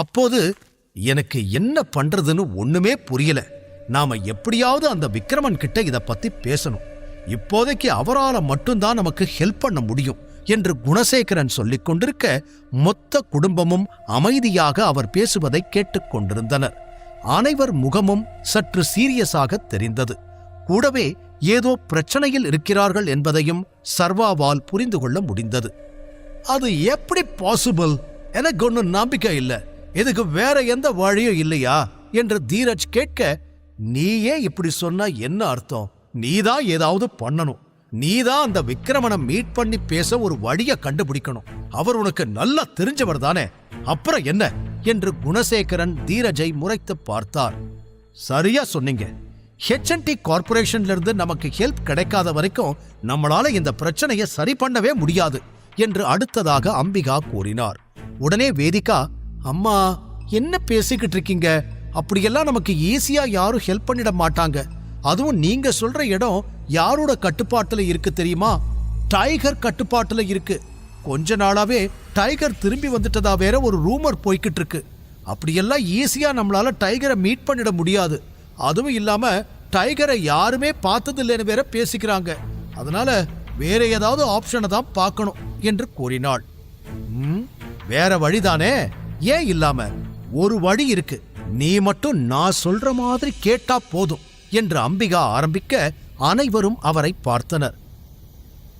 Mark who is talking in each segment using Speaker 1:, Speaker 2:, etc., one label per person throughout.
Speaker 1: அப்போது எனக்கு என்ன பண்றதுன்னு ஒண்ணுமே புரியல. நாம எப்படியாவது அந்த விக்ரமன் கிட்ட இதை பத்தி பேசணும். இப்போதைக்கு அவரால் மட்டும்தான் நமக்கு ஹெல்ப் பண்ண முடியும் என்று குணசேகரன் சொல்லிக் கொண்டிருக்க மொத்த குடும்பமும் அமைதியாக அவர் பேசுவதை கேட்டுக்கொண்டிருந்தனர் அனைவர் முகமும் சற்று சீரியஸாக தெரிந்தது. கூடவே ஏதோ பிரச்சனையில் இருக்கிறார்கள் என்பதையும் சர்வாவால் புரிந்து கொள்ள முடிந்தது. அது எப்படி பாசிபிள் எனக்கு ஒன்றும் நம்பிக்கை இல்லை. இதுக்கு வேற எந்த வழியும் இல்லையா? என்று தீரஜ் கேட்க நீயே இப்படி சொன்னா என்ன அர்த்தம்? நீதான் ஏதாவது பண்ணணும். நீதான் அந்த விக்ரமனை மீட் பண்ணி பேச ஒரு வழிய கண்டுபிடிக்கணும். அவர் உனக்கு நல்லா தெரிஞ்சவர் தானே. அப்புறம் என்ன? என்று குணசேகரன் தீரஜை முறைத்து பார்த்தார். சரியா சொன்னீங்க. ஹெச்என்டி கார்பரேஷன்ல இருந்து நமக்கு ஹெல்ப் கிடைக்காத வரைக்கும் நம்மளால இந்த பிரச்சனையை சரி பண்ணவே முடியாது என்று அடுத்ததாக அம்பிகா கூறினார். உடனே வேதிகா அம்மா என்ன பேசிக்கிட்டு இருக்கீங்க அப்படியெல்லாம் நமக்கு ஈஸியா யாரும் ஹெல்ப் பண்ணிட மாட்டாங்க. அதுவும் நீங்க சொல்ற இடம் யாரோட கட்டுப்பாட்டுல இருக்கு தெரியுமா? டைகர் கட்டுப்பாட்டுல இருக்கு. கொஞ்ச நாளாவே டைகர் திரும்பி வந்துட்டதா வேற ஒரு ரூமர் போய்கிட்டு இருக்கு அப்படியெல்லாம் ஈஸியா நம்மளால டைகரை மீட் பண்ணிட முடியாது. அதுவும் இல்லாம டைகரை யாருமே பார்த்தது இல்லைன்னு வேற பேசிக்கிறாங்க. அதனால வேற ஏதாவது ஆப்ஷனை தான் பார்க்கணும் என்று கூறினாள். ம், வேற வழிதானே? ஏன் இல்லாம? ஒரு வழி இருக்கு. நீ மட்டும் நான் சொல்ற மாதிரி கேட்டா போதும் என்று அம்பிகா ஆரம்பிக்க அனைவரும் அவரை பார்த்தனர்.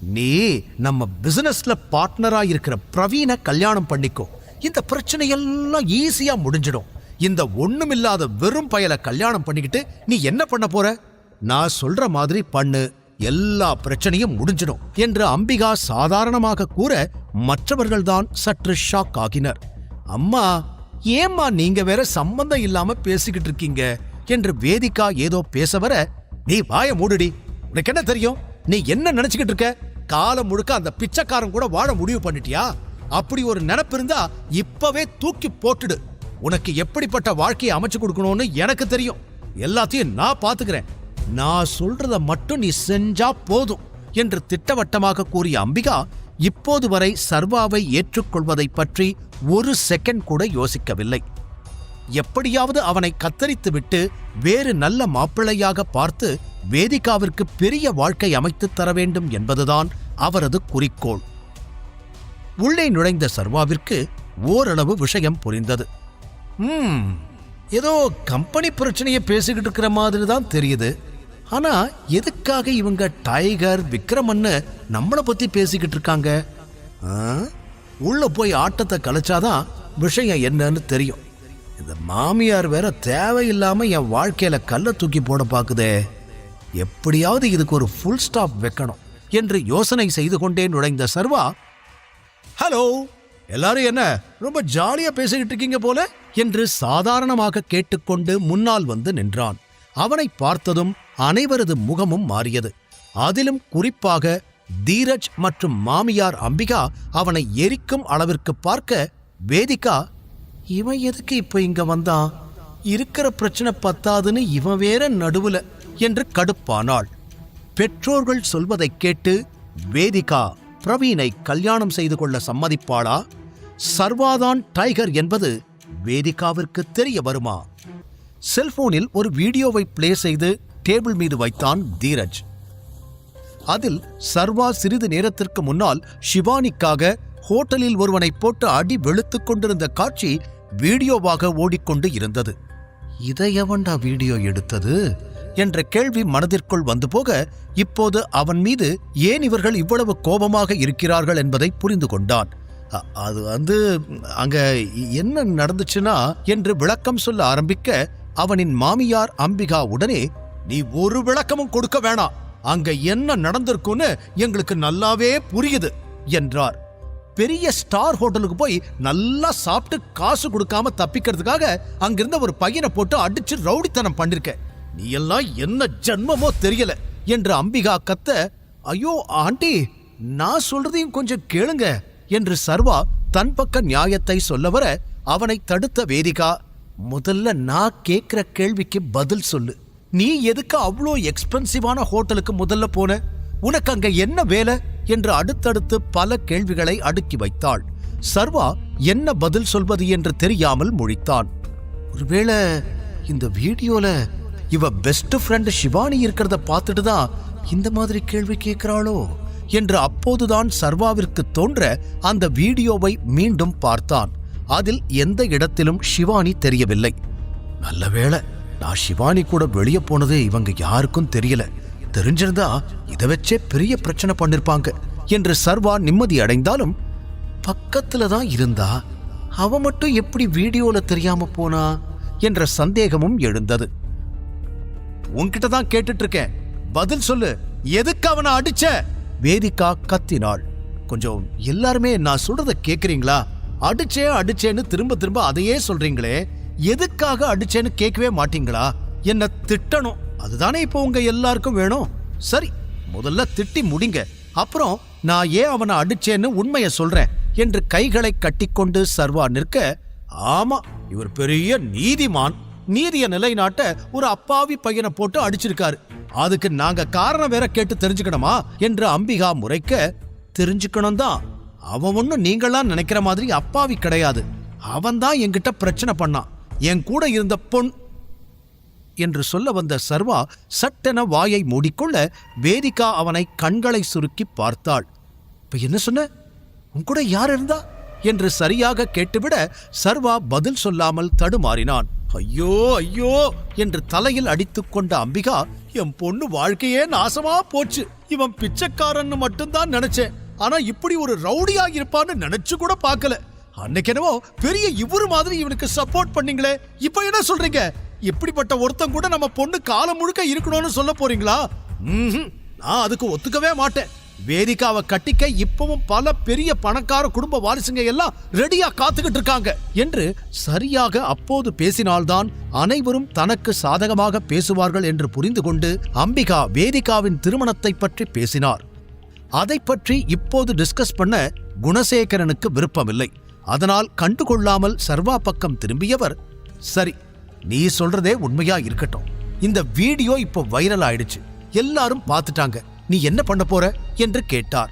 Speaker 1: நீ நம்ம பிசினஸ்ல பார்ட்னரா இருக்கிற பிரவீனை கல்யாணம் பண்ணிக்கோ. இந்த பிரச்சனை எல்லாம் ஈஸியா முடிஞ்சிடும். இந்த ஒண்ணுமில்லாத வெறும் பயலை கல்யாணம் பண்ணிக்கிட்டு நீ என்ன பண்ண போற? நான் சொல்ற மாதிரி பண்ணு. எல்லா பிரச்சனையும் முடிஞ்சிடும் என்று அம்பிகா சாதாரணமாக கூற மற்றவர்கள்தான் சற்று ஷாக் ஆகினர். அம்மா ஏம்மா நீங்க வேற சம்பந்தம் இல்லாம பேசிக்கிட்டு இருக்கீங்க? என்று வேதிகா ஏதோ பேச வர நீ வாய மூடுடி. உனக்கு என்ன தெரியும்? நீ என்ன நினைச்சுக்கிட்டு இருக்க? காலம் முழுக்க அந்த பிச்சைக்காரன் கூட வாழ முடிவு பண்ணிட்டியா? அப்படி ஒரு நினப்பு இருந்தா இப்பவே தூக்கி போட்டுடு. உனக்கு எப்படிப்பட்ட வாழ்க்கையை அமைச்சு கொடுக்கணும்னு எனக்கு தெரியும். எல்லாத்தையும் நான் பாத்துக்கிறேன். நான் சொல்றத மட்டும் நீ செஞ்சா போதும் என்று திட்டவட்டமாக கூறிய அம்பிகா இப்போது வரை சர்வாவை ஏற்றுக்கொள்வதை பற்றி ஒரு செகண்ட் கூட யோசிக்கவில்லை. எப்படியாவது அவனை கத்தரித்துவிட்டு வேறு நல்ல மாப்பிள்ளையாக பார்த்து வேதிகாவிற்கு பெரிய வாழ்க்கை அமைத்துத் தர வேண்டும் என்பதுதான் அவரது குறிக்கோள். உள்ளே நுழைந்த சர்வாவிற்கு ஓரளவு விஷயம் புரிந்தது. ம் ஏதோ கம்பெனி பிரச்சனையை பேசிக்கிட்டு இருக்கிற மாதிரி தான் தெரியுது. ஆனா எதுக்காக இவங்க டைகர் விக்ரமன்னு நம்மளை பத்தி பேசிக்கிட்டு இருக்காங்க? உள்ள போய் ஆட்டத்தை கலைச்சாதான் விஷயம் என்னன்னு தெரியும். இந்த மாமியார் வேற தேவையில்லாம என் வாழ்க்கையில கல்ல தூக்கி போட பாக்குதே. எப்படியாவது இதுக்கு ஒரு ஃபுல் ஸ்டாப் வைக்கணும் என்று யோசனை செய்து கொண்டே நுழைந்த சர்வா ஹலோ எல்லாரும் என்ன ரொம்ப ஜாலியா பேசிக்கிட்டு இருக்கீங்க போல? என்று சாதாரணமாக கேட்டுக்கொண்டு முன்னால் வந்து நின்றான். அவனை பார்த்ததும் அனைவரது முகமும் மாறியது. அதிலும் குறிப்பாக தீரஜ் மற்றும் மாமியார் அம்பிகா அவனை எரிக்கும் அளவிற்கு பார்க்க வேதிகா இவன் எதுக்கு இப்ப இங்க வந்தான்? இருக்கிற பிரச்சனை பத்தாதுன்னு இவன் வேற நடுவுல என்று கடுப்பானாள். பெற்றோர்கள் சொல்வதைக் கேட்டு வேதிகா பிரவீனை கல்யாணம் செய்து கொள்ள சம்மதிப்பாளா? சர்வாதான் டைகர் என்பது வேதிகாவிற்கு தெரிய வருமா? செல்போனில் ஒரு வீடியோவை பிளே செய்து டேபிள் மீது வைத்தான் தீரஜ். அதில் சர்வா சிறிது நேரத்திற்கு முன்னால் ஷிவானிக்காக ஹோட்டலில் ஒருவனை போட்டு அடி வெளுத்துக் கொண்டிருந்த காட்சி வீடியோவாக ஓடிக்கொண்டு இருந்தது. இதை எவன்டா வீடியோ எடுத்தது? என்ற கேள்வி மனதிற்குள் வந்து போக இப்போது அவன் மீது ஏன் இவர்கள் இவ்வளவு கோபமாக இருக்கிறார்கள் என்பதை புரிந்து கொண்டான். அது வந்து அங்க என்ன நடந்துச்சுன்னா? என்று விளக்கம் சொல்ல ஆரம்பிக்க அவனின் மாமியார் அம்பிகா உடனே நீ ஒரு விளக்கமும் கொடுக்க வேணாம் அங்க என்ன நடந்திருக்கும்னு எங்களுக்கு நல்லாவே புரியுது என்றார். பெரிய ஸ்டார் ஹோட்டலுக்கு போய் நல்லா சாப்பிட்டு காசு கொடுக்காம தப்பிக்கிறதுக்காக அங்கிருந்த ஒரு பையனை போட்டு அடிச்சு ரவுடித்தனம் பண்ணிருக்க நீ எல்லாம் என்ன ஜென்மமோ தெரியல என்று அம்பிகா கத்த ஐயோ ஆண்டி நான் சொல்றதையும் கொஞ்சம் கேளுங்க என்று சர்வா தன் பக்க நியாயத்தை சொல்ல வர அவனை தடுத்த வேதிகா முதல்ல நான் கேட்குற கேள்விக்கு பதில் சொல்லு. நீ எதுக்கு அவ்வளோ எக்ஸ்பென்சிவான ஹோட்டலுக்கு முதல்ல போன? உனக்கு அங்க என்ன வேலை? என்று அடுத்தடுத்து பல கேள்விகளை அடுக்கி வைத்தாள். சர்வா என்ன பதில் சொல்வது என்று தெரியாமல் முழித்தான். ஒருவேளை இந்த வீடியோல இவ பெஸ்ட் ஃப்ரெண்ட் சிவானி இருக்கிறத பார்த்துட்டு தான் இந்த மாதிரி கேள்வி கேட்கிறாளோ என்று அப்போதுதான் சர்வாவிற்கு தோன்ற அந்த வீடியோவை மீண்டும் பார்த்தான். அதில் எந்த இடத்திலும் ஷிவானி தெரியவில்லை. நல்ல வேளை நான் ஷிவானி கூட வெளியே போனது இவங்க யாருக்கும் தெரியல. தெரிஞ்சிருந்தா இதை வச்சே பெரிய பிரச்சனை பண்ணிருப்பாங்க என்று சர்வா நிம்மதி அடைந்தாலும் பக்கத்துல தான் இருந்தா அவ மட்டும் எப்படி வீடியோல தெரியாம போனா என்ற சந்தேகமும் எழுந்தது. உன்கிட்ட தான் கேட்டுட்டு இருக்கேன் பதில் சொல்லு எதுக்கு அவனை அடிச்ச? வேதிகா கத்தினாள். கொஞ்சம் எல்லாருமே நான் சொல்றத கேக்குறீங்களா? அடிச்சே அடிச்சேன்னு திரும்ப திரும்ப அதையே சொல்றீங்களே எதுக்காக அடிச்சேன்னு கேட்கவே மாட்டீங்களா? என்ன திட்டணும். அதுதானே இப்போ உங்க எல்லாருக்கும் வேணும். சரி முதல்ல திட்டி முடிங்க. அப்புறம் நான் ஏன் அவனை அடிச்சேன்னு உண்மையை சொல்றேன் என்று கைகளை கட்டிக்கொண்டு சர்வா நிற்க ஆமா இவர் பெரிய நீதிமான். நீதிய நிலைநாட்ட ஒரு அப்பாவி பையனை போட்டு அடிச்சிருக்காரு. அதுக்கு நாங்க காரணம் வேற கேட்டு தெரிஞ்சுக்கணுமா? என்று அம்பிகா முறைக்க தெரிஞ்சுக்கணும் தான் அவன் ஒன்றும் நீங்களாம் நினைக்கிற மாதிரி அப்பாவி கிடையாது. அவன் தான் என்கிட்ட பிரச்சனை பண்ணான் என் கூட இருந்த பொன் என்று சொல்ல வந்த சர்வா சட்டென வாயை மூடிக்கொள்ள வேதிகா அவனை கண்களை சுருக்கி பார்த்தாள். இப்ப என்ன சொன்ன? உன் கூட யார் இருந்தா? என்று சரியாக கேட்டுவிட சர்வா பதில் சொல்லாமல் தடுமாறினான். ஐயோ ஐயோ என்று தலையில் அடித்துக்கொண்ட அம்பிகா என் பொண்ணு வாழ்க்கையே நாசமா போச்சு. இவன் பிச்சைக்காரன்னு மட்டும்தான் நினைச்சேன். ஆனா இப்படி ஒரு ரவுடியா இருப்பான்னு நினைச்சு கூட பார்க்கல. அன்னைக்கு என்னவோ பெரிய இவரு மாதிரி இவனுக்கு சப்போர்ட் பண்ணீங்களே. இப்போ என்ன சொல்றீங்க? இப்படிப்பட்ட ஒருத்தன் கூட நம்ம பொண்ணு காலம் முழுக்க இருக்கணும்னு சொல்ல போறீங்களா? ம்ஹும். நான் அதுக்கு ஒத்துக்கவே மாட்டேன். வேதிகாவை கட்டிக்க இப்பவும் பல பெரிய பணக்கார குடும்ப வாரிசுங்க எல்லாம் ரெடியா காத்துக்கிட்டு இருக்காங்க என்று சரியாக அப்போது பேசினால்தான் அனைவரும் தனக்கு சாதகமாக பேசுவார்கள் என்று புரிந்து கொண்டு அம்பிகா வேதிகாவின் திருமணத்தை பற்றி பேசினார். அதை பற்றி இப்போது டிஸ்கஸ் பண்ண குணசேகரனுக்கு விருப்பமில்லை. அதனால் கண்டுகொள்ளாமல் சர்வா பக்கம் திரும்பியவர் சரி நீ சொல்றதே உண்மையா இருக்கட்டும். இந்த வீடியோ இப்போ வைரல் ஆயிடுச்சு. எல்லாரும் பார்த்துட்டாங்க. நீ என்ன பண்ண போற? என்று கேட்டார்.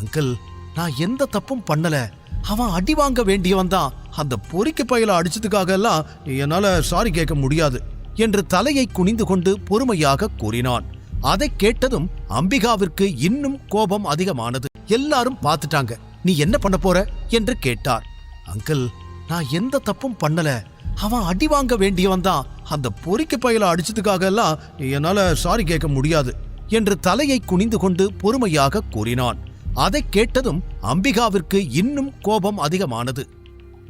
Speaker 1: அங்கிள் நான் எந்த தப்பும் பண்ணல. அவன் அடி வாங்க வேண்டியவன் தான். அந்த பொறிக்கு பயல அடிச்சதுக்காக எல்லாம் என்னால சாரி கேட்க முடியாது. என்று தலையை குனிந்து கொண்டு பொறுமையாக கூறினான். அதை கேட்டதும் அம்பிகாவிற்கு இன்னும் கோபம் அதிகமானது. எல்லாரும் பார்த்துட்டாங்க. நீ என்ன பண்ண போற? என்று கேட்டார். அங்கிள் நான் எந்த தப்பும் பண்ணல. அவன் அடி வாங்க வேண்டியவன் தான். அந்த பொறிக்கு பயல அடிச்சதுக்காக எல்லாம் என்னால சாரி கேட்க முடியாது. என்று தலையை குனிந்து கொண்டு பொறுமையாக கூறினான். அதை கேட்டதும் அம்பிகாவிற்கு இன்னும் கோபம் அதிகமானது.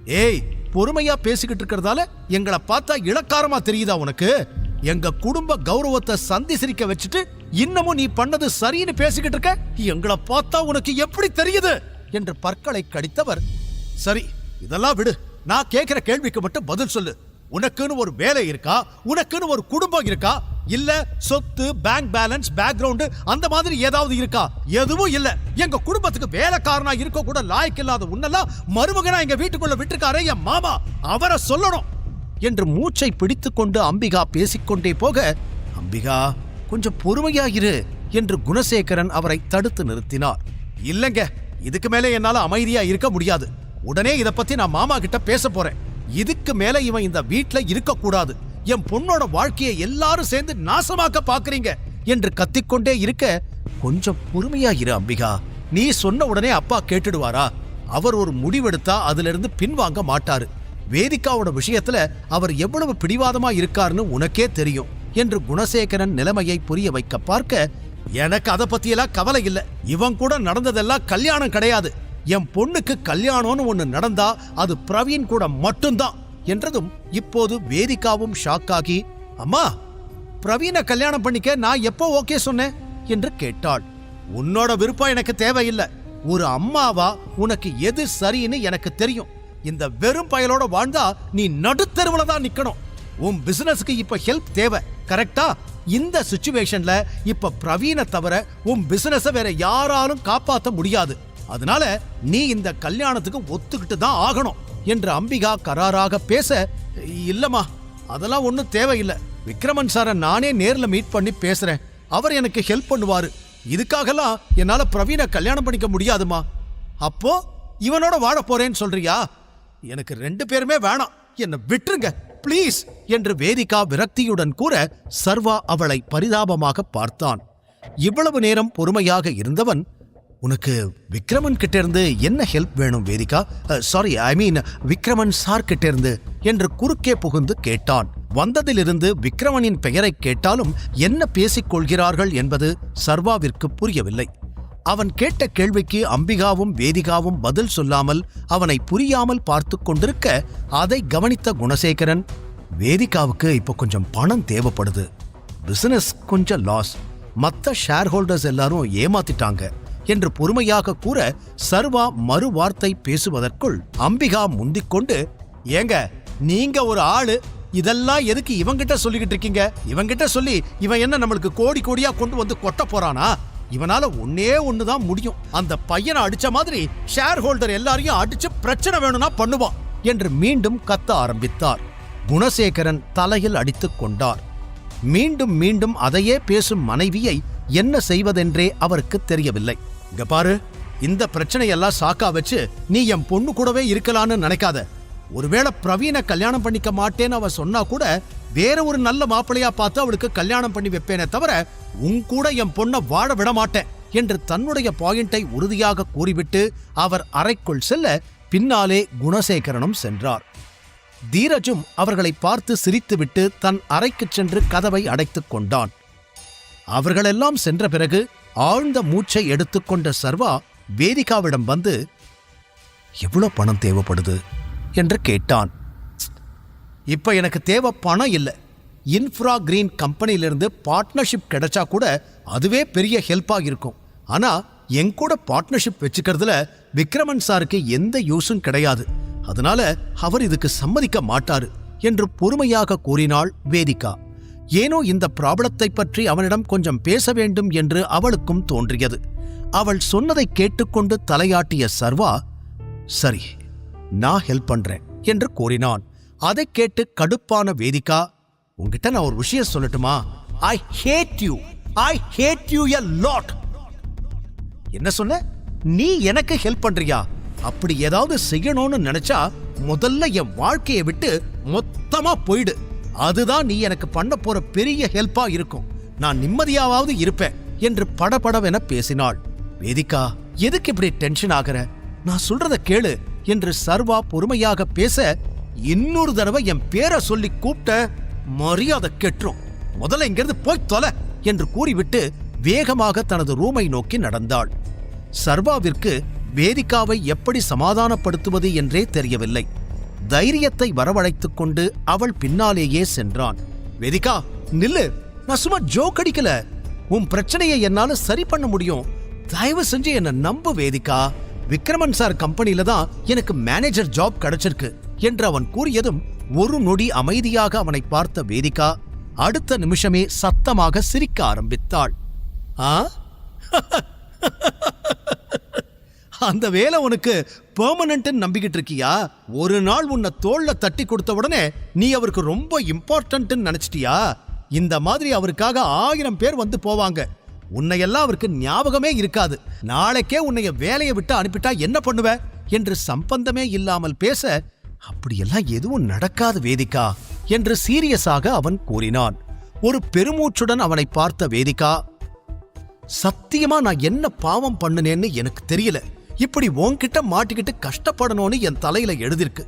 Speaker 1: ஏய் பொறுமையா பேசிக்கிட்டு இருக்கிறதால எங்களை பார்த்தா இளக்காரமா தெரியுதா உனக்கு? எங்க குடும்ப கௌரவத்தை சந்தி சிரிக்க வச்சுட்டு இன்னமும் நீ பண்ணது சரின்னு பேசிக்கிட்டு இருக்க? எங்களை பார்த்தா உனக்கு எப்படி தெரியுது? என்று பற்களை கடித்தவர். சரி இதெல்லாம் விடு. நான் கேட்கிற கேள்விக்கு மட்டும் பதில் சொல்லு. உனக்குன்னு ஒரு வேலை இருக்கா? உனக்குன்னு ஒரு குடும்பம் இருக்கா? இல்ல சொத்து பேங்க் பேலன்ஸ் பேக்ரவுண்ட் அந்த மாதிரி ஏதாவது இருக்கா? எதுவும் இல்ல. எங்க குடும்பத்துக்கு வேலைக்காரனா இருக்க கூட லாய்க்கு இல்லாத உன்னெல்லாம் மருமகனா எங்க வீட்டுக்குள்ள விட்டுருக்காரே என் மாமா. அவரை சொல்லணும். என்று மூச்சை பிடித்துக்கொண்டு அம்பிகா பேசிக்கொண்டே போக அம்பிகா கொஞ்சம் பொறுமையா இரு என்று குணசேகரன் அவரை தடுத்து நிறுத்தினார். இல்லைங்க இதுக்கு மேலே என்னால அமைதியா இருக்க முடியாது. உடனே இதை பத்தி நான் மாமா கிட்ட பேச போறேன். இதுக்கு மேல இவன் இந்த வீட்ல இருக்க கூடாது. என் பொண்ணோட வாழ்க்கையை எல்லாரும் சேர்ந்து நாசமாக்க பாக்குறீங்க என்று கத்திக்கொண்டே இருக்க கொஞ்சம் பொறுமையா இரு அம்பிகா. நீ சொன்ன உடனே அப்பா கேட்டுடுவாரா? அவர் ஒரு முடிவெடுத்தா அதுல இருந்து பின்வாங்க மாட்டாரு. வேதிகாவோட விஷயத்துல அவர் எவ்வளவு பிடிவாதமா இருக்காருன்னு உனக்கே தெரியும் என்று குணசேகரன் நிலைமையை புரிய வைக்க பார்க்க எனக்கு அதை பத்தியெல்லாம் கவலை இல்லை. இவன் கூட நடந்ததெல்லாம் கல்யாணம் கிடையாது. என் பொண்ணுக்கு கல்யாணம்னு ஒன்று நடந்தா அது பிரவீன் கூட மட்டும்தான் என்றதும் இப்போது வேதிகாவும் ஷாக்காகி அம்மா பிரவீனை கல்யாணம் பண்ணிக்க நான் எப்போ ஓகே சொன்னேன்? என்று கேட்டாள். உன்னோட விருப்பம் எனக்கு தேவையில்லை. ஒரு அம்மாவா உனக்கு எது சரின்னு எனக்கு தெரியும். இந்த வெறும் பயலோட வாழ்ந்தா நீ நடுத்தெருவுல தான் நிக்கணும். உன் பிசினஸ்க்கு இப்ப ஹெல்ப் தேவை. கரெக்டா இந்த சுச்சுவேஷன்ல இப்ப பிரவீனை தவிர உன் பிசினஸ வேற யாராலும் காப்பாற்ற முடியாது. அதனால நீ இந்த கல்யாணத்துக்கு ஒத்துக்கிட்டு தான் ஆகணும் என்று அம்பிகா கராராக பேச இல்லம்மா அதெல்லாம் ஒன்றும் தேவையில்லை. விக்ரமன் சாரை நானே நேரில் மீட் பண்ணி பேசுறேன். அவர் எனக்கு ஹெல்ப் பண்ணுவாரு. இதுக்காகலாம் என்னால் பிரவீனை கல்யாணம் பண்ணிக்க முடியாதுமா. அப்போ இவனோட வாழ போறேன்னு சொல்றியா? எனக்கு ரெண்டு பேருமே வேணாம். என்னை விட்டுருங்க ப்ளீஸ் என்று வேதிகா விரக்தியுடன் கூற சர்வா அவளை பரிதாபமாக பார்த்தான். இவ்வளவு நேரம் பொறுமையாக இருந்தவன் உனக்கு விக்ரமன் கிட்ட இருந்து என்ன ஹெல்ப் வேணும் Vedika? Sorry I mean Vikraman sir கிட்ட இருந்து என்று குறுக்கே புகுந்து கேட்டான். வந்ததிலிருந்து விக்ரமனின் பெயரை கேட்டாலும் என்ன பேசிக் கொள்கிறார்கள் என்பது சர்வாவிற்கு புரியவில்லை. அவன் கேட்ட கேள்விக்கு அம்பிகாவும் வேதிகாவும் பதில் சொல்லாமல் அவனை புரியாமல் பார்த்து கொண்டிருக்க அதை கவனித்த குணசேகரன் வேதிகாவுக்கு இப்போ கொஞ்சம் பணம் தேவைப்படுது. பிசினஸ் கொஞ்சம் லாஸ் மற்ற ஷேர் ஹோல்டர்ஸ் எல்லாரும் ஏமாத்திட்டாங்க. என்று பொறுமையாக கூற சர்வா மறு வார்த்தை பேசுவதற்குள் அம்பிகா முந்திக்கொண்டு ஏங்க நீங்க ஒரு ஆளு. இதெல்லாம் எதுக்கு இவங்கிட்ட சொல்லிக்கிட்டு இருக்கீங்க? இவங்கிட்ட சொல்லி இவன் என்ன நம்மளுக்கு கோடி கோடியா கொண்டு வந்து கொட்ட போறானா? இவனால ஒன்னே ஒண்ணுதான் முடியும். அந்த பையனை அடிச்ச மாதிரி ஷேர் ஹோல்டர் எல்லாரையும் அடிச்சு பிரச்சனை வேணும்னா பண்ணுவான் என்று மீண்டும் கத்த ஆரம்பித்தார். குணசேகரன் தலையில் அடித்துக் கொண்டார். மீண்டும் மீண்டும் அதையே பேசும் மனைவியை என்ன செய்வதென்றே அவருக்கு தெரியவில்லை. இங்க பாரு இந்த பிரச்சனையெல்லாம் சாக்கா வச்சு நீ என் பொண்ணு கூடவே இருக்கலான்னு நினைக்காத. ஒருவேளை பிரவீனை கல்யாணம் பண்ணிக்க மாட்டேன்னு அவ சொன்னா கூட வேற ஒரு நல்ல மாப்பிளையா பார்த்து அவளுக்கு கல்யாணம் பண்ணி வைப்பேனே தவிர உன் கூட என் பொண்ணை வாழ விட மாட்டேன் என்று தன்னுடைய பாயிண்டை உறுதியாக கூறிவிட்டு அவர் அறைக்குள் செல்ல பின்னாலே குணசேகரனும் சென்றார். தீரஜும் அவர்களை பார்த்து சிரித்துவிட்டு தன் அறைக்குச் சென்று கதவை அடைத்துக் கொண்டான். அவர்களெல்லாம் சென்ற பிறகு ஆழ்ந்த மூச்சை எடுத்துக்கொண்ட சர்வா வேதிகாவிடம் வந்து எவ்வளோ பணம் தேவைப்படுது? என்று கேட்டான். இப்போ எனக்கு தேவை பணம் இல்லை. இன்ஃப்ரா கிரீன் கம்பெனியிலிருந்து பார்ட்னர்ஷிப் கிடைச்சா கூட அதுவே பெரிய ஹெல்ப்பாக இருக்கும் ஆனால் என் கூட பார்ட்னர்ஷிப் வச்சுக்கிறதுல விக்ரமன் சாருக்கு எந்த யூஸும் கிடையாது. அதனால அவர் இதுக்கு சம்மதிக்க மாட்டாரு என்று பொறுமையாக கூறினாள் வேதிகா. ஏனோ இந்த ப்ராப்ளத்தை பற்றி அவனிடம் கொஞ்சம் பேச வேண்டும் என்று அவளுக்கும் தோன்றியது. அவள் சொன்னதை கேட்டுக்கொண்டு தலையாட்டிய சர்வா சரி நான் ஹெல்ப் பண்றேன் என்று கூறினான். அதைக் கேட்டு கடுப்பான வேதிகா உங்ககிட்ட நான் ஒரு விஷயம் சொல்லட்டுமா? I hate you I hate you a lot என்ன சொன்ன? நீ எனக்கு ஹெல்ப் பண்றியா? அப்படி ஏதாவது செய்யணும்னு நினைச்சா முதல்ல என் வாழ்க்கையை விட்டு மொத்தமா போயிடு. அதுதான் நீ எனக்கு பண்ண போற பெரிய ஹெல்ப்பா இருக்கும். நான் நிம்மதியாவது இருப்பேன் என்று படபடவென பேசினாள். வேதிகா எதுக்கு இப்படி டென்ஷன் ஆகுற? நான் சொல்றத கேளு. என்று சர்வா பொறுமையாக பேச இன்னொரு தடவை என் பேரை சொல்லி கூப்பிட்ட மரியாதை கெட்டுரும். முதல்ல இங்கிருந்து போய் தொலை என்று கூறிவிட்டு வேகமாக தனது ரூமை நோக்கி நடந்தாள். சர்வாவிற்கு வேதிகாவை எப்படி சமாதானப்படுத்துவது என்றே தெரியவில்லை. தைரியத்தை வரவழைத்துக் கொண்டு அவள் பின்னாலேயே சென்றான். வேதிகா நில்லு. நான் சும்மா ஜோக் அடிக்கல. உன் பிரச்சனையை என்னால சரி பண்ண முடியும். தயவு செஞ்சு என்ன நம்பு வேதிகா. விக்ரமன் சார் கம்பெனியில தான் எனக்கு மேனேஜர் ஜாப் கிடைச்சிருக்கு என்று அவன் கூறியதும் ஒரு நொடி அமைதியாக அவனை பார்த்த வேதிகா அடுத்த நிமிஷமே சத்தமாக சிரிக்க ஆரம்பித்தாள். ஆ? அந்த வேலை உனக்கு பெர்மனன்ட் நம்பிக்கிட்டு இருக்கியா? ஒரு நாள் உன்னை தோல்ல தட்டி கொடுத்த உடனே நீ அவருக்கு ரொம்ப இம்பார்ட்டன்ட் நினைச்சிட்டியா? இந்த மாதிரி அவருக்காக ஆயிரம் பேர் வந்து போவாங்க. உன்னையெல்லாம் அவருக்கு ஞாபகமே இருக்காது. நாளைக்கே உன்னைய வேலையை விட்டு அனுப்பிட்டா என்ன பண்ணுவ? என்று சம்பந்தமே இல்லாமல் பேச அப்படியெல்லாம் எதுவும் நடக்காது வேதிகா என்று சீரியஸாக அவன் கூறினான். ஒரு பெருமூச்சுடன் அவனை பார்த்த வேதிகா சத்தியமா நான் என்ன பாவம் பண்ணுனேன்னு எனக்கு தெரியல. இப்படி உன்கிட்ட மாட்டிக்கிட்டு கஷ்டப்படணும்னு என் தலையில எழுதிருக்கு.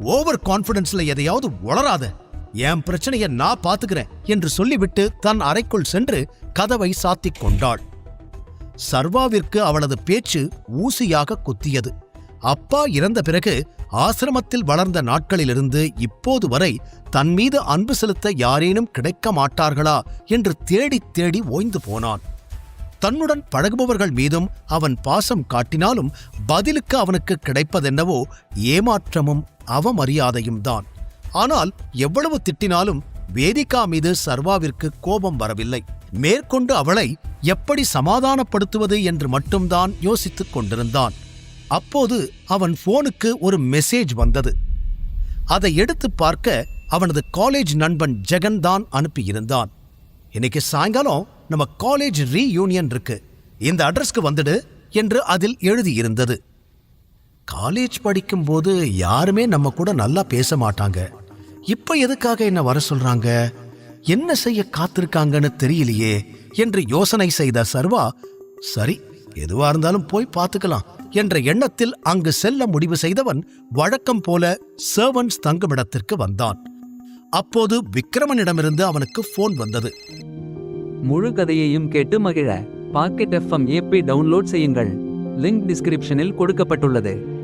Speaker 1: ஓவர் கான்ஃபிடன்ஸ்ல எதையாவது உளராத என் பிரச்சனையை நான் பாத்துக்கிறேன் என்று சொல்லிவிட்டு தன் அறைக்குள் சென்று கதவை சாத்திக் கொண்டாள். சர்வாவிற்கு அவளது பேச்சு ஊசியாக குத்தியது. அப்பா இறந்த பிறகு ஆசிரமத்தில் வளர்ந்த நாட்களிலிருந்து இப்போது வரை தன் மீது அன்பு செலுத்த யாரேனும் கிடைக்க மாட்டார்களா என்று தேடித் தேடி ஓய்ந்து போனான். தன்னுடன் பழகுபவர்கள் மீதும் அவன் பாசம் காட்டினாலும் பதிலுக்கு அவனுக்கு கிடைப்பதென்னவோ ஏமாற்றமும் அவமரியாதையும் தான் ஆனால் எவ்வளவு திட்டினாலும் வேதிகா மீது சர்வாவிற்கு கோபம் வரவில்லை. மேற்கொண்டு அவளை எப்படி சமாதானப்படுத்துவது என்று மட்டும்தான் யோசித்துக் கொண்டிருந்தான். அப்போது அவன் போனுக்கு ஒரு மெசேஜ் வந்தது. அதை எடுத்து பார்க்க அவனது காலேஜ் நண்பன் ஜெகன் தான் அனுப்பியிருந்தான். இன்னைக்கு சாயங்காலம் நம்ம காலேஜ் ரீயூனியன் இருக்கு. இந்த அட்ரஸ்க்கு வந்துடு என்று அதில் எழுதியிருந்தது. காலேஜ் படிக்கும்போது யாருமே நம்ம கூட நல்லா பேச மாட்டாங்க. இப்ப எதுக்காக என்ன வர சொல்றாங்க? என்ன செய்ய காத்திருக்காங்கன்னு தெரியலையே என்று யோசனை செய்த சர்வா சரி எதுவா இருந்தாலும் போய் பார்த்துக்கலாம் என்ற எண்ணத்தில் அங்கு செல்ல முடிவு செய்தவன் வழக்கம் போல சர்வன்ஸ் தங்குமிடத்திற்கு வந்தான். அப்போது விக்ரமனிடமிருந்து அவனுக்கு போன் வந்தது.
Speaker 2: முழு கதையையும் கேட்டு மகிழ. பாக்கெட் எஃப்எம் ஏபி டவுன்லோட் செய்யுங்கள். லிங்க் டிஸ்கிரிப்ஷனில் கொடுக்கப்பட்டுள்ளது.